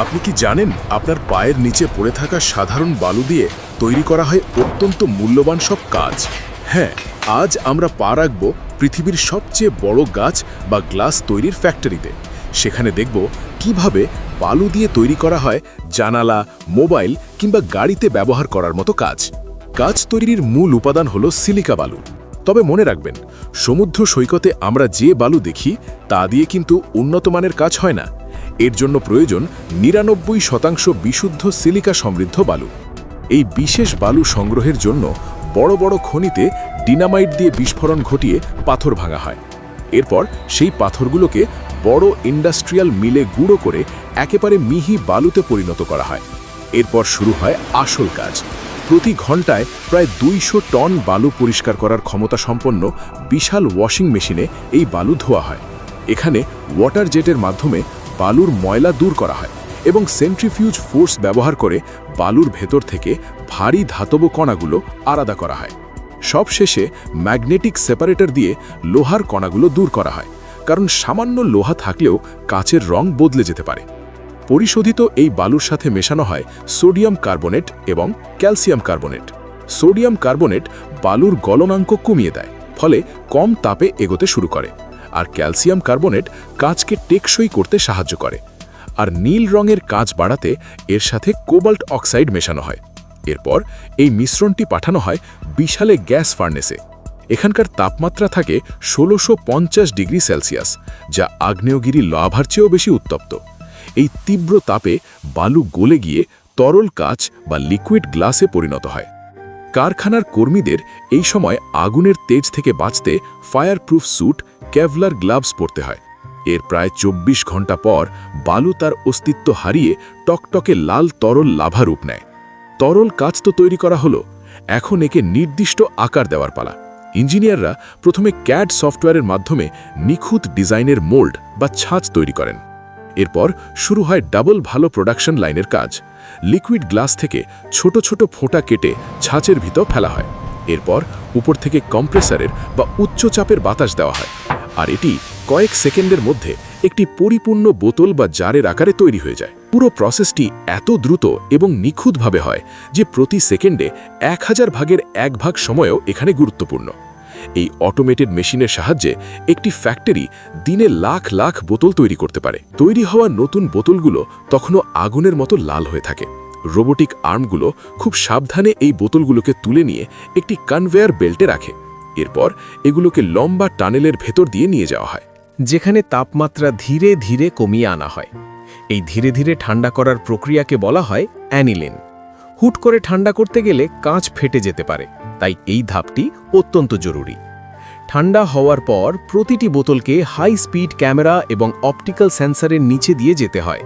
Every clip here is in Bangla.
আপনি কি জানেন আপনার পায়ের নিচে পড়ে থাকা সাধারণ বালু দিয়ে তৈরি করা হয় অত্যন্ত মূল্যবান সব কাজ? হ্যাঁ আজ আমরা পা রাখব পৃথিবীর সবচেয়ে বড় গাছ বা গ্লাস তৈরির ফ্যাক্টরিতে। সেখানে দেখব কীভাবে বালু দিয়ে তৈরি করা হয় জানালা, মোবাইল কিংবা গাড়িতে ব্যবহার করার মতো কাজ। কাজ তৈরির মূল উপাদান হলো সিলিকা বালু। তবে মনে রাখবেন, সমুদ্র সৈকতে আমরা যে বালু দেখি, তা দিয়ে কিন্তু উন্নত মানের কাজ হয় না। এর জন্য প্রয়োজন নিরানব্বই শতাংশ বিশুদ্ধ সিলিকা সমৃদ্ধ বালু। এই বিশেষ বালু সংগ্রহের জন্য বড় বড় খনিতে ডিনামাইট দিয়ে বিস্ফোরণ ঘটিয়ে পাথর ভাঙা হয়। এরপর সেই পাথরগুলোকে বড় ইন্ডাস্ট্রিয়াল মিলে গুঁড়ো করে একেবারে মিহি বালুতে পরিণত করা হয়। এরপর শুরু হয় আসল কাজ। প্রতি ঘন্টায় প্রায় দুইশো টন বালু পরিষ্কার করার ক্ষমতা সম্পন্ন বিশাল ওয়াশিং মেশিনে এই বালু ধোয়া হয়। এখানে ওয়াটার জেটের মাধ্যমে বালুর ময়লা দূর করা হয় এবং সেন্ট্রিফিউজ ফোর্স ব্যবহার করে বালুর ভেতর থেকে ভারী ধাতব কণাগুলো আলাদা করা হয়। সবশেষে ম্যাগনেটিক সেপারেটর দিয়ে লোহার কণাগুলো দূর করা হয়, কারণ সামান্য লোহা থাকলেও কাচের রং বদলে যেতে পারে। পরিশোধিত এই বালুর সাথে মেশানো হয় সোডিয়াম কার্বনেট এবং ক্যালসিয়াম কার্বনেট। সোডিয়াম কার্বনেট বালুর গলনাঙ্ক কমিয়ে দেয়, ফলে কম তাপে এগোতে শুরু করে। আর ক্যালসিয়াম কার্বনেট কাঁচকে টেকসই করতে সাহায্য করে। আর নীল রঙের কাঁচ বাড়াতে এর সাথে কোবাল্ট অক্সাইড মেশানো হয়। এরপর এই মিশ্রণটি পাঠানো হয় বিশালে গ্যাস ফার্নেসে। এখানকার তাপমাত্রা থাকে ষোলোশো ডিগ্রি সেলসিয়াস, যা আগ্নেয়গিরি লাভার চেয়েও বেশি উত্তপ্ত। এই তীব্র তাপে বালু গলে গিয়ে তরল কাচ বা লিকুইড গ্লাসে পরিণত হয়। কারখানার কর্মীদের এই সময় আগুনের তেজ থেকে বাঁচতে fire proof suit Kevlar gloves পরতে হয়। এর প্রায় ২৪ ঘণ্টা পর বালু তার অস্তিত্ব হারিয়ে টকটকে লাল তরল লাভা রূপ নেয়। তরল কাজ তো তৈরি করা হলো, এখন একে নির্দিষ্ট আকার দেওয়ার পালা। ইঞ্জিনিয়াররা প্রথমে ক্যাড সফটওয়্যারের মাধ্যমে নিখুঁত ডিজাইনের মোল্ড বা ছাঁচ তৈরি করেন। এরপর শুরু হয় ডাবল ভালো প্রোডাকশন লাইনের কাজ। লিকুইড গ্লাস থেকে ছোট ছোট ফোঁটা কেটে ছাঁচের ভিতর ফেলা হয়। এরপর উপর থেকে কম্প্রেসারের বা উচ্চ চাপের বাতাস দেওয়া হয়। আর এটি কয়েক সেকেন্ডের মধ্যে একটি পরিপূর্ণ বোতল বা জারের আকারে তৈরি হয়ে যায়। পুরো প্রসেসটি এত দ্রুত এবং নিখুঁতভাবে হয় যে প্রতি সেকেন্ডে এক হাজার ভাগের এক ভাগ সময়ও এখানে গুরুত্বপূর্ণ। এই অটোমেটেড মেশিনের সাহায্যে একটি ফ্যাক্টরি দিনে লাখ লাখ বোতল তৈরি করতে পারে। তৈরি হওয়া নতুন বোতলগুলো তখনও আগুনের মতো লাল হয়ে থাকে। রোবোটিক আর্মগুলো খুব সাবধানে এই বোতলগুলোকে তুলে নিয়ে একটি কনভেয়ার বেল্টে রাখে। এরপর এগুলোকে লম্বা টানেলের ভেতর দিয়ে নিয়ে যাওয়া হয়। যেখানে তাপমাত্রা ধীরে ধীরে কমিয়ে আনা হয়। এই ধীরে ধীরে ঠান্ডা করার প্রক্রিয়াকে বলা হয় অ্যানিলেন। হুট করে ঠান্ডা করতে গেলে কাঁচ ফেটে যেতে পারে, তাই এই ধাপটি অত্যন্ত জরুরি। ঠান্ডা হওয়ার পর প্রতিটি বোতলকে হাই স্পিড ক্যামেরা এবং অপটিক্যাল সেন্সরের নিচে দিয়ে যেতে হয়।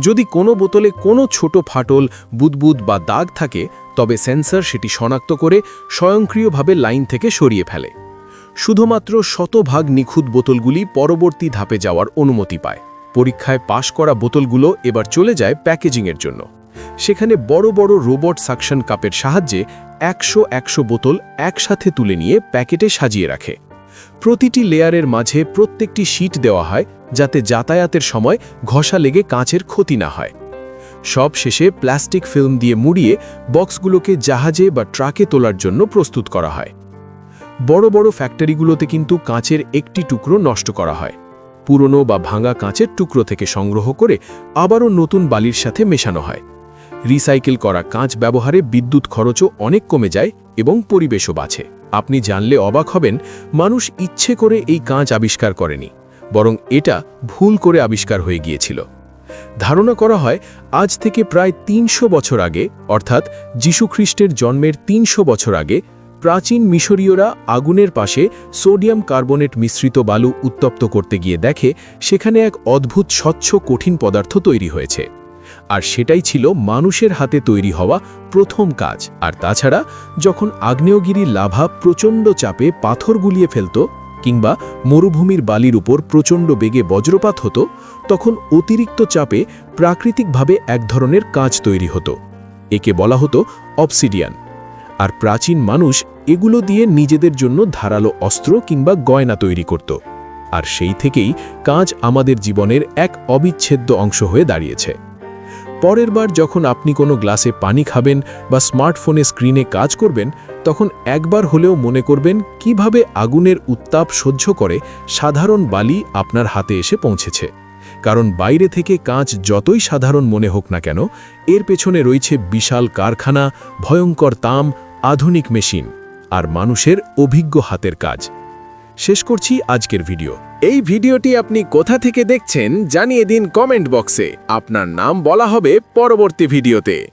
যদি কোনো বোতলে কোনো ছোট ফাটল, বুদবুদ বা দাগ থাকে, তবে সেন্সর সেটি শনাক্ত করে স্বয়ংক্রিয়ভাবে লাইন থেকে সরিয়ে ফেলে। শুধুমাত্র শতভাগ নিখুঁত বোতলগুলি পরবর্তী ধাপে যাওয়ার অনুমতি পায়। পরীক্ষায় পাশ করা বোতলগুলো এবার চলে যায় প্যাকেজিংয়ের জন্য। সেখানে বড় বড় রোবট সাকশন কাপের সাহায্যে একশো একশো বোতল একসাথে তুলে নিয়ে প্যাকেটে সাজিয়ে রাখে। প্রতিটি লেয়ারের মাঝে প্রত্যেকটি শীট দেওয়া হয় যাতে যাতায়াতের সময় ঘষা লেগে কাঁচের ক্ষতি না হয়। সব শেষে প্লাস্টিক ফিল্ম দিয়ে মুড়িয়ে বক্সগুলোকে জাহাজে বা ট্রাকে তোলার জন্য প্রস্তুত করা হয়। বড় বড় ফ্যাক্টরিগুলোতে কিন্তু কাঁচের একটি টুকরো নষ্ট করা হয়। পুরনো বা ভাঙা কাঁচের টুকরো থেকে সংগ্রহ করে আবারও নতুন বালির সাথে মেশানো হয়। রিসাইকেল করা কাঁচ ব্যবহারে বিদ্যুৎ খরচও অনেক কমে যায় এবং পরিবেশও বাঁচে। আপনি জানলে অবাক হবেন, মানুষ ইচ্ছে করে এই কাঁচ আবিষ্কার করেনি, বরং এটা ভুল করে আবিষ্কার হয়ে গিয়েছিল। ধারণা করা হয়, আজ থেকে প্রায় তিনশো বছর আগে, অর্থাৎ যীশুখ্রিস্টের জন্মের তিনশো বছর আগে, প্রাচীন মিশরীয়রা আগুনের পাশে সোডিয়াম কার্বনেট মিশ্রিত বালু উত্তপ্ত করতে গিয়ে দেখে, সেখানে এক অদ্ভুত স্বচ্ছ কঠিন পদার্থ তৈরি হয়েছে। আর সেটাই ছিল মানুষের হাতে তৈরি হওয়া প্রথম কাজ। আর তাছাড়া, যখন আগ্নেয়গিরির লাভা প্রচণ্ড চাপে পাথর গুলিয়ে ফেলত কিংবা মরুভূমির বালির উপর প্রচণ্ড বেগে বজ্রপাত হতো, তখন অতিরিক্ত চাপে প্রাকৃতিকভাবে এক ধরনের কাঁচ তৈরি হতো। একে বলা হতো অবসিডিয়ান আর প্রাচীন মানুষ এগুলো দিয়ে নিজেদের জন্য ধারালো অস্ত্র কিংবা গয়না তৈরি করত। আর সেই থেকেই কাঁচ আমাদের জীবনের এক অবিচ্ছেদ্য অংশ হয়ে দাঁড়িয়েছে। পরের বার যখন আপনি কোনো গ্লাসে পানি খাবেন বা স্মার্টফোনে স্ক্রিনে কাজ করবেন, তখন একবার হলেও মনে করবেন কীভাবে আগুনের উত্তাপ সহ্য করে সাধারণ বালি আপনার হাতে এসে পৌঁছেছে। কারণ বাইরে থেকে কাঁচ যতই সাধারণ মনে হোক না কেন, এর পেছনে রয়েছে বিশাল কারখানা, ভয়ঙ্কর তাম, আধুনিক মেশিন, আর মানুষের অভিজ্ঞ হাতের কাজ। শেষ করছি আজকের ভিডিও। এই ভিডিওটি আপনি কোথা থেকে দেখছেন জানিয়ে দিন কমেন্ট বক্সে। আপনার নাম বলা হবে পরবর্তী ভিডিওতে।